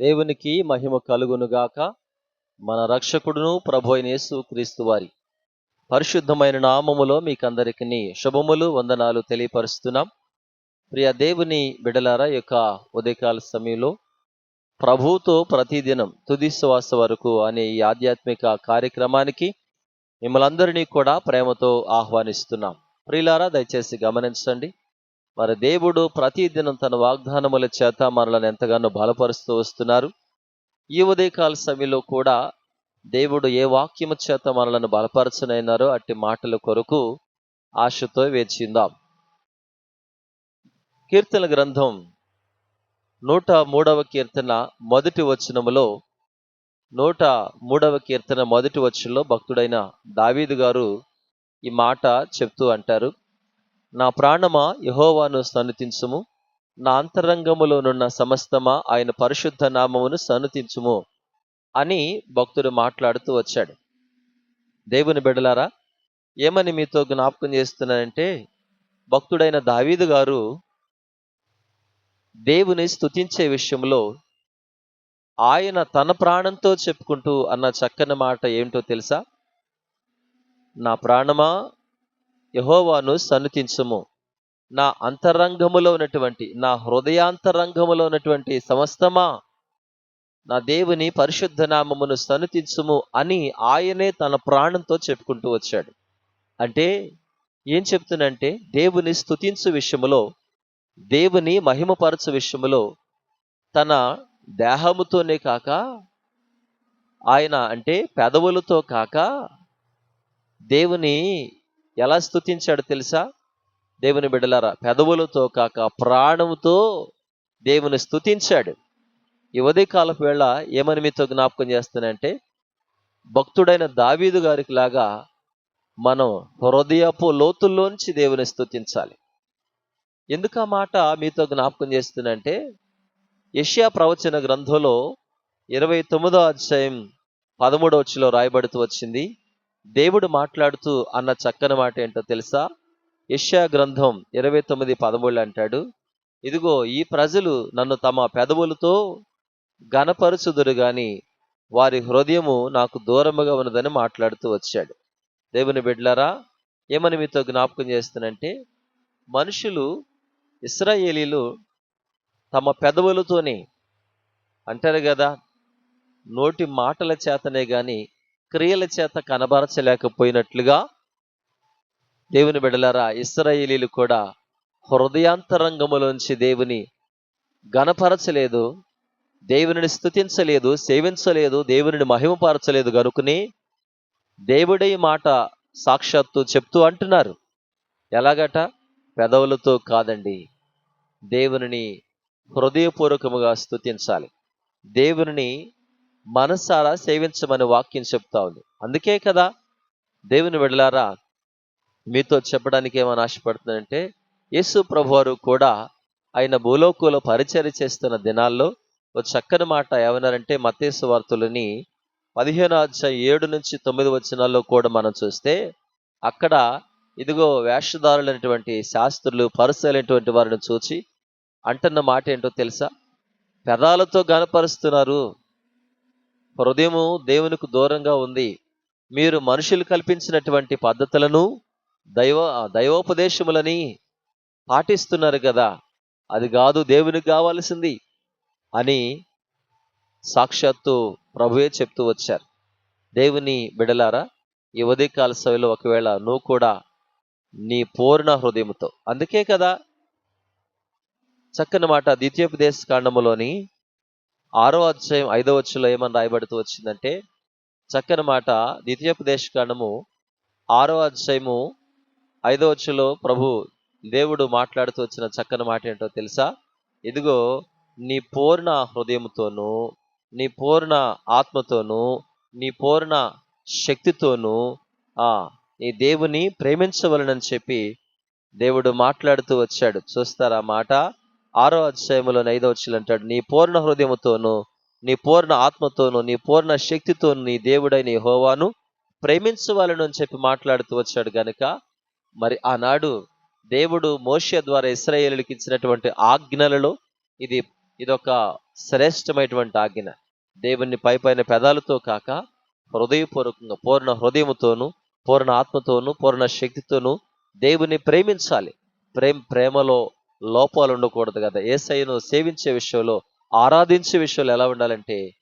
దేవునికి మహిమ కలుగునుగాక. మన రక్షకుడును ప్రభు అయిన యేసు క్రీస్తు వారి పరిశుద్ధమైన నామములో మీకందరికి శుభములు వందనాలు తెలియపరుస్తున్నాం. ప్రియ దేవుని బిడలారా యొక్క ఉదయకాల సమయంలో ప్రభుతో ప్రతిదినం తుది శ్వాస వరకు అనే ఈ ఆధ్యాత్మిక కార్యక్రమానికి మిమ్మల్ని కూడా ప్రేమతో ఆహ్వానిస్తున్నాం. ప్రియులారా దయచేసి గమనించండి. మరి దేవుడు ప్రతిదినం తన వాగ్దానముల చేత మనలను ఎంతగానో బలపరుస్తూ వస్తున్నారు. ఈ ఉదయకాల సమయంలో కూడా దేవుడు ఏ వాక్యము చేత మనలను బలపరచనైనారో అట్టి మాటల కొరకు ఆశతో వేచిందాం కీర్తన గ్రంథం నూట మూడవ కీర్తన మొదటి వచనములో నూట మూడవ కీర్తన మొదటి వచనంలో భక్తుడైన దావీదు గారు ఈ మాట చెప్తూ అంటారు. నా ప్రాణమా యహోవాను సనుతించుము నా అంతరంగములోనున్న సమస్తమా ఆయన పరిశుద్ధ నామమును సనుతించుము అని భక్తుడు మాట్లాడుతూ వచ్చాడు. దేవుని బిడలారా ఏమని మీతో జ్ఞాపకం చేస్తున్నానంటే భక్తుడైన దావీదు గారు దేవుని స్తుతించే విషయంలో ఆయన తన ప్రాణంతో చెప్పుకుంటూ అన్న చక్కని మాట ఏమిటో తెలుసా? నా ప్రాణమా యహోవాను సన్నితించుము. నా అంతరంగములో ఉన్నటువంటి నా హృదయాంతరంగములో ఉన్నటువంటి సమస్తమా నా దేవుని పరిశుద్ధ నామమును సన్నితించుము అని ఆయనే తన ప్రాణంతో చెప్పుకుంటూ వచ్చాడు. అంటే ఏం చెప్తున్నంటే దేవుని స్థుతించు విషయములో దేవుని మహిమపరచు విషయములో తన దేహముతోనే కాక ఆయన అంటే పెదవులతో కాక దేవుని ఎలా స్థుతించాడు తెలుసా? దేవుని బిడ్డలారా పెదవులతో కాక ప్రాణముతో దేవుని స్థుతించాడు ఈ ఉదయకాలపు వేళ ఏమని మీతో జ్ఞాపకం చేస్తానంటే భక్తుడైన దావీదు గారికి లాగా మనం హృదయపు లోతుల్లోంచి దేవుని స్థుతించాలి ఎందుకు ఆ మాట మీతో జ్ఞాపకం చేస్తుందంటే యష్యా ప్రవచన గ్రంథంలో ఇరవై తొమ్మిదో అధ్యాయం పదమూడవచ్చిలో రాయబడుతూ వచ్చింది. దేవుడు మాట్లాడుతూ అన్న చక్కని మాట ఏంటో తెలుసా? యష్యా గ్రంథం ఇరవై తొమ్మిది పదమూడు అంటాడు ఇదిగో ఈ ప్రజలు నన్ను తమ పెదవులతో గనపరుచుదురు గాని వారి హృదయము నాకు దూరముగా ఉన్నదని మాట్లాడుతూ వచ్చాడు. దేవుని బిడ్లారా ఏమని మీతో జ్ఞాపకం చేస్తానంటే మనుషులు ఇస్రాయేలీలు తమ పెదవులతోనే అంటారు కదా నోటి మాటల చేతనే కానీ క్రియల చేత కనబరచలేకపోయినట్లుగా దేవుని బిడలారా ఇస్రాయేలీలు కూడా హృదయాంతరంగములోంచి దేవుని గనపరచలేదు దేవునిని స్థుతించలేదు సేవించలేదు దేవునిని మహిమపరచలేదు కనుకనే దేవుడే మాట సాక్షాత్తు చెప్తూ అంటున్నారు. ఎలాగట? పెదవులతో కాదండి. దేవునిని హృదయపూర్వకముగా స్థుతించాలి దేవుని మనసారా సేవించమని వాక్యం చెప్తా ఉంది. అందుకే కదా దేవుని విడలారా మీతో చెప్పడానికి ఏమని ఆశపడుతుందంటే యేసు ప్రభువారు కూడా ఆయన భూలోకంలో పరిచర్య చేస్తున్న దినాల్లో ఒక చక్కని మాట ఏమన్నారంటే మతేసు వార్తలని పదిహేను అధ్యాయం ఏడు నుంచి తొమ్మిది వచనాల్లో కూడా మనం చూస్తే అక్కడ ఇదిగో వేషధారులైనటువంటి శాస్త్రులు పరుసలైనటువంటి వారిని చూచి అంటున్న మాట ఏంటో తెలుసా? పెదాలతో గనపరుస్తున్నారు హృదయము దేవునికి దూరంగా ఉంది. మీరు మనుషులు కల్పించినటువంటి పద్ధతులను దైవ దైవోపదేశములని పాటిస్తున్నారు కదా. అది కాదు దేవునికి కావాల్సింది అని సాక్షాత్తు ప్రభువే చెప్తూ వచ్చారు. దేవుని బిడలారా ఈ ఉదయకాల సభలో ఒకవేళ నువ్వు కూడా నీ పూర్ణ హృదయముతో అందుకే కదా చక్కని మాట ద్వితీయోపదేశ కాండములోని ఆరో అధ్యాయం ఐదో వచ్చులో ఏమని రాయబడుతూ వచ్చిందంటే చక్కని మాట ద్వితీయోపదేశ కాండము ఆరో అధ్యాయము ఐదో వచ్చులో ప్రభు దేవుడు మాట్లాడుతూ వచ్చిన చక్కని మాట ఏంటో తెలుసా? ఇదిగో నీ పూర్ణ హృదయంతోనూ నీ పూర్ణ ఆత్మతోనూ నీ పూర్ణ శక్తితోనూ ఆ నీ దేవుని ప్రేమించవలనని చెప్పి దేవుడు మాట్లాడుతూ వచ్చాడు. చూస్తారా మాట? ఆరో అధ్యాయంలోని ఐదో వచ్చిన అంటాడు నీ పూర్ణ హృదయముతోను నీ పూర్ణ ఆత్మతోనూ నీ పూర్ణ శక్తితో నీ దేవుడైన హోవాను ప్రేమించవాలను అని చెప్పి మాట్లాడుతూ వచ్చాడు గనుక మరి ఆనాడు దేవుడు మోషే ద్వారా ఇస్రాయేలుకి ఇచ్చినటువంటి ఆజ్ఞలలో ఇది ఇదొక శ్రేష్టమైనటువంటి ఆజ్ఞ. దేవుణ్ణి పై పైన పెదాలతో కాక హృదయపూర్వకంగా పూర్ణ హృదయముతోను పూర్ణ ఆత్మతోను పూర్ణ శక్తితోను దేవుని ప్రేమించాలి. ప్రేమ ప్రేమలో లోపాలు ఉండకూడదు కదా. ఏసైను సేవించే విషయంలో ఆరాధించే విషయంలో ఎలా ఉండాలంటే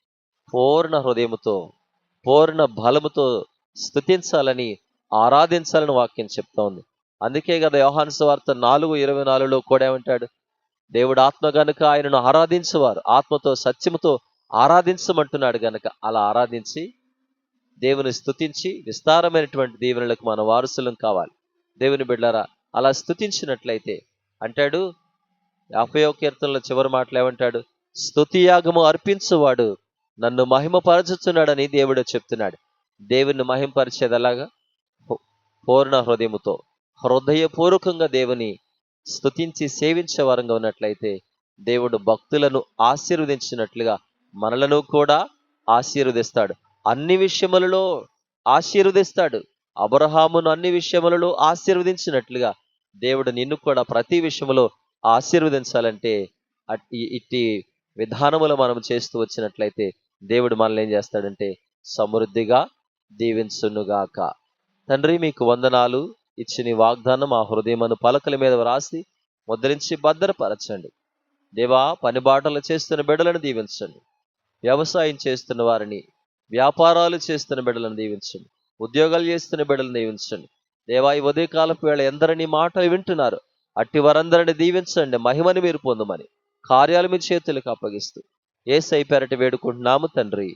పూర్ణ హృదయముతో పూర్ణ బలముతో స్థుతించాలని ఆరాధించాలని వాక్యం చెప్తా ఉంది. అందుకే కదా యోహాను వార్త నాలుగు ఇరవై నాలుగులో కూడా ఏమంటాడు? దేవుడు ఆత్మ గనుక ఆయనను ఆరాధించేవారు ఆత్మతో సత్యముతో ఆరాధించమంటున్నాడు గనక అలా ఆరాధించి దేవుని స్థుతించి విస్తారమైనటువంటి దీవెనలకు మన వారసులం కావాలి. దేవుని బిడ్డారా అలా స్తుతించినట్లయితే అంటాడు యాభయో కీర్తనలో చివరి మాటలు ఏమంటాడు స్తుతియాగము అర్పించువాడు నన్ను మహిమపరచుచున్నాడని దేవుడు చెప్తున్నాడు. దేవుని మహిమపరిచేది ఎలాగా? పూర్ణ హృదయముతో హృదయపూర్వకంగా దేవుని స్తుతించి సేవించే వారంగా ఉన్నట్లయితే దేవుడు భక్తులను ఆశీర్వదించినట్లుగా మనలను కూడా ఆశీర్వదిస్తాడు. అన్ని విషయములలో ఆశీర్వదిస్తాడు. అబ్రహామును అన్ని విషయములలో ఆశీర్వదించినట్లుగా దేవుడు నిన్ను కూడా ప్రతి విషయంలో ఆశీర్వదించాలంటే అట్టి ఇట్టి విధానములు మనం చేస్తూ వచ్చినట్లయితే దేవుడు మనల్ని ఏం చేస్తాడంటే సమృద్ధిగా దీవించునుగాక. తండ్రి మీకు వందనాలు. ఇచ్చిన వాగ్దానం ఆ హృదయమను పలకల మీద వ్రాసి ముద్రించి భద్రపరచండి. దేవా పనిబాటలు చేస్తున్న బిడ్డలను దీవించండి. వ్యవసాయం చేస్తున్న వారిని వ్యాపారాలు చేస్తున్న బిడ్డలను దీవించండి. ఉద్యోగాలు చేస్తున్న బిడ్డలను దీవించండి. దేవా ఈ ఉదయకాలపు వేళ ఎందరిని మాటలు వింటున్నారు. అట్టి వారందరిని దీవించండి మహిమని మీరు పొందమని కార్యాలు మీ చేతులకు అప్పగిస్తూ ఏసై పెరటి వేడుకుంటున్నాము తండ్రి.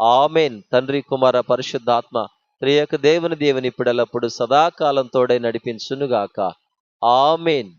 ఆమెన్. తండ్రి కుమార పరిశుద్ధాత్మ త్రియక దేవుని దేవుని ఇప్పుడెల్లప్పుడు సదాకాలం తోడై నడిపించునుగాక. ఆమెన్.